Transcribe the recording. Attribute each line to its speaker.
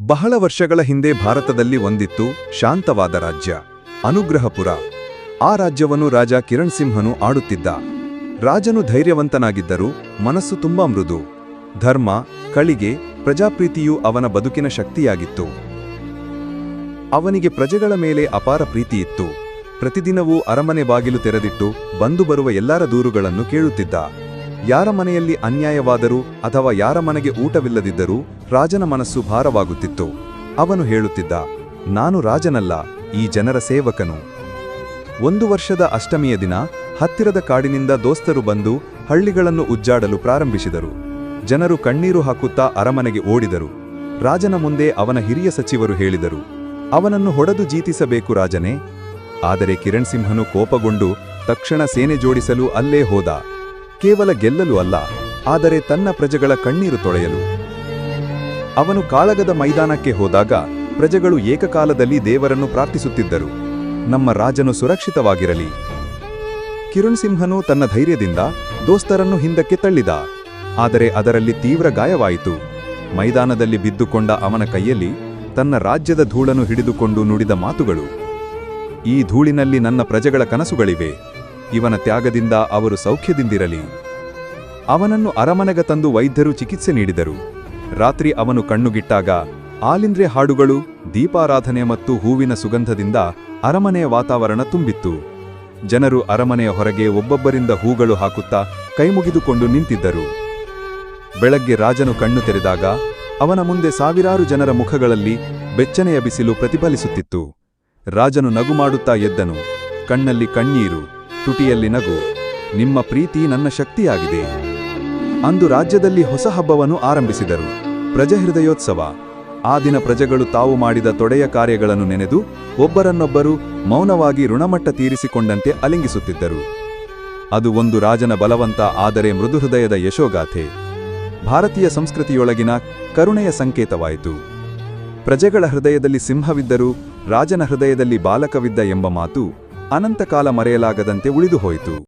Speaker 1: ಬಹಳ ವರ್ಷಗಳ ಹಿಂದೆ ಭಾರತದಲ್ಲಿ ಒಂದಿತ್ತು ಶಾಂತವಾದ ರಾಜ್ಯ, ಅನುಗ್ರಹಪುರ. ಆ ರಾಜ್ಯವನ್ನು ರಾಜ ಕಿರಣ್ ಸಿಂಹನು ಆಡುತ್ತಿದ್ದ. ರಾಜನು ಧೈರ್ಯವಂತನಾಗಿದ್ದರೂ ಮನಸ್ಸು ತುಂಬಾ ಮೃದು. ಧರ್ಮ, ಕಳಿಗೆ, ಪ್ರಜಾಪ್ರೀತಿಯು ಅವನ ಬದುಕಿನ ಶಕ್ತಿಯಾಗಿತ್ತು. ಅವನಿಗೆ ಪ್ರಜೆಗಳ ಮೇಲೆ ಅಪಾರ ಪ್ರೀತಿಯಿತ್ತು ಪ್ರತಿದಿನವೂ ಅರಮನೆ ಬಾಗಿಲು ತೆರೆದಿಟ್ಟು ಬಂದು ಬರುವ ಎಲ್ಲರ ದೂರುಗಳನ್ನು ಕೇಳುತ್ತಿದ್ದ. ಯಾರ ಮನೆಯಲ್ಲಿ ಅನ್ಯಾಯವಾದರೂ ಅಥವಾ ಯಾರ ಮನೆಗೆ ಊಟವಿಲ್ಲದಿದ್ದರೂ ರಾಜನ ಮನಸ್ಸು ಭಾರವಾಗುತ್ತಿತ್ತು. ಅವನು ಹೇಳುತ್ತಿದ್ದ, ನಾನು ರಾಜನಲ್ಲ, ಈ ಜನರ ಸೇವಕನು. ಒಂದು ವರ್ಷದ ಅಷ್ಟಮಿಯ ದಿನ ಹತ್ತಿರದ ಕಾಡಿನಿಂದ ದೋಸ್ತರು ಬಂದು ಹಳ್ಳಿಗಳನ್ನು ಉಜ್ಜಾಡಲು ಪ್ರಾರಂಭಿಸಿದರು. ಜನರು ಕಣ್ಣೀರು ಹಾಕುತ್ತಾ ಅರಮನೆಗೆ ಓಡಿದರು. ರಾಜನ ಮುಂದೆ ಅವನ ಹಿರಿಯ ಸಚಿವರು ಹೇಳಿದರು, ಅವನನ್ನು ಹೊಡೆದು ಜೀತಿಸಬೇಕು ರಾಜನೇ. ಆದರೆ ಕಿರಣ್ ಸಿಂಹನು ಕೋಪಗೊಂಡು ತಕ್ಷಣ ಸೇನೆ ಜೋಡಿಸಲು ಅಲ್ಲೇ ಹೋದ. ಕೇವಲ ಗೆಲ್ಲಲು ಅಲ್ಲ, ಆದರೆ ತನ್ನ ಪ್ರಜೆಗಳ ಕಣ್ಣೀರು ತೊಳೆಯಲು. ಅವನು ಕಾಳಗದ ಮೈದಾನಕ್ಕೆ ಹೋದಾಗ ಪ್ರಜೆಗಳು ಏಕಕಾಲದಲ್ಲಿ ದೇವರನ್ನು ಪ್ರಾರ್ಥಿಸುತ್ತಿದ್ದರು. ನಮ್ಮ ರಾಜನು ಸುರಕ್ಷಿತವಾಗಿರಲಿ. ಕಿರಣ್ ಸಿಂಹನು ತನ್ನ ಧೈರ್ಯದಿಂದ ದೋಸ್ತರನ್ನು ಹಿಂದಕ್ಕೆ ತಳ್ಳಿದ, ಆದರೆ ಅದರಲ್ಲಿ ತೀವ್ರ ಗಾಯವಾಯಿತು. ಮೈದಾನದಲ್ಲಿ ಬಿದ್ದುಕೊಂಡ ಅವನ ಕೈಯಲ್ಲಿ ತನ್ನ ರಾಜ್ಯದ ಧೂಳನ್ನು ಹಿಡಿದುಕೊಂಡು ನುಡಿದ ಮಾತುಗಳು. ಈ ಧೂಳಿನಲ್ಲಿ ನನ್ನ ಪ್ರಜೆಗಳ ಕನಸುಗಳಿವೆ. ಇವನ ತ್ಯಾಗದಿಂದ ಅವರು ಸೌಖ್ಯದಿಂದಿರಲಿ. ಅವನನ್ನು ಅರಮನೆಗೆ ತಂದು ವೈದ್ಯರು ಚಿಕಿತ್ಸೆ ನೀಡಿದರು. ರಾತ್ರಿ ಅವನು ಕಣ್ಣುಗಿಟ್ಟಾಗ, ಆಲಿಂದ್ರೆ ಹಾಡುಗಳು, ದೀಪಾರಾಧನೆ ಮತ್ತು ಹೂವಿನ ಸುಗಂಧದಿಂದ ಅರಮನೆಯ ವಾತಾವರಣ ತುಂಬಿತ್ತು. ಜನರು ಅರಮನೆಯ ಹೊರಗೆ ಒಬ್ಬೊಬ್ಬರಿಂದ ಹೂಗಳು ಹಾಕುತ್ತಾ ಕೈಮುಗಿದುಕೊಂಡು ನಿಂತಿದ್ದರು. ಬೆಳಗ್ಗೆ ರಾಜನು ಕಣ್ಣು ತೆರೆದಾಗ, ಅವನ ಮುಂದೆ ಸಾವಿರಾರು ಜನರ ಮುಖಗಳಲ್ಲಿ ಬೆಚ್ಚನೆಯ ಬಿಸಿಲು ಪ್ರತಿಫಲಿಸುತ್ತಿತ್ತು. ರಾಜನು ನಗು ಮಾಡುತ್ತಾ ಎದ್ದನು. ಕಣ್ಣಲ್ಲಿ ಕಣ್ಣೀರು. ತುಟಿಯಲ್ಲಿ ನಗು, ನಿಮ್ಮ ಪ್ರೀತಿ ನನ್ನ ಶಕ್ತಿಯಾಗಿದೆ. ಅಂದು ರಾಜ್ಯದಲ್ಲಿ ಹೊಸ ಹಬ್ಬವನ್ನು ಆರಂಭಿಸಿದರು. ಪ್ರಜಹೃದಯೋತ್ಸವ. ಆ ದಿನ ಪ್ರಜೆಗಳು ತಾವು ಮಾಡಿದ ತೊಡೆಯ ಕಾರ್ಯಗಳನ್ನು ನೆನೆದು, ಒಬ್ಬರನ್ನೊಬ್ಬರು ಮೌನವಾಗಿ ಋಣಮಟ್ಟ ತೀರಿಸಿಕೊಂಡಂತೆ ಅಲಿಂಗಿಸುತ್ತಿದ್ದರು. ಅದು ಒಂದು ರಾಜನ ಬಲವಂತ ಆದರೆ ಮೃದುಹೃದಯದ ಯಶೋಗಾಥೆ. ಭಾರತೀಯ ಸಂಸ್ಕೃತಿಯೊಳಗಿನ ಕರುಣೆಯ ಸಂಕೇತವಾಯಿತು. ಪ್ರಜೆಗಳ ಹೃದಯದಲ್ಲಿ ಸಿಂಹವಿದ್ದರೂ ರಾಜನ ಹೃದಯದಲ್ಲಿ ಬಾಲಕವಿದ್ದ ಎಂಬ ಮಾತು ಅನಂತಕಾಲ ಮರೆಯಲಾಗದಂತೆ ಉಳಿದುಹೋಯಿತು.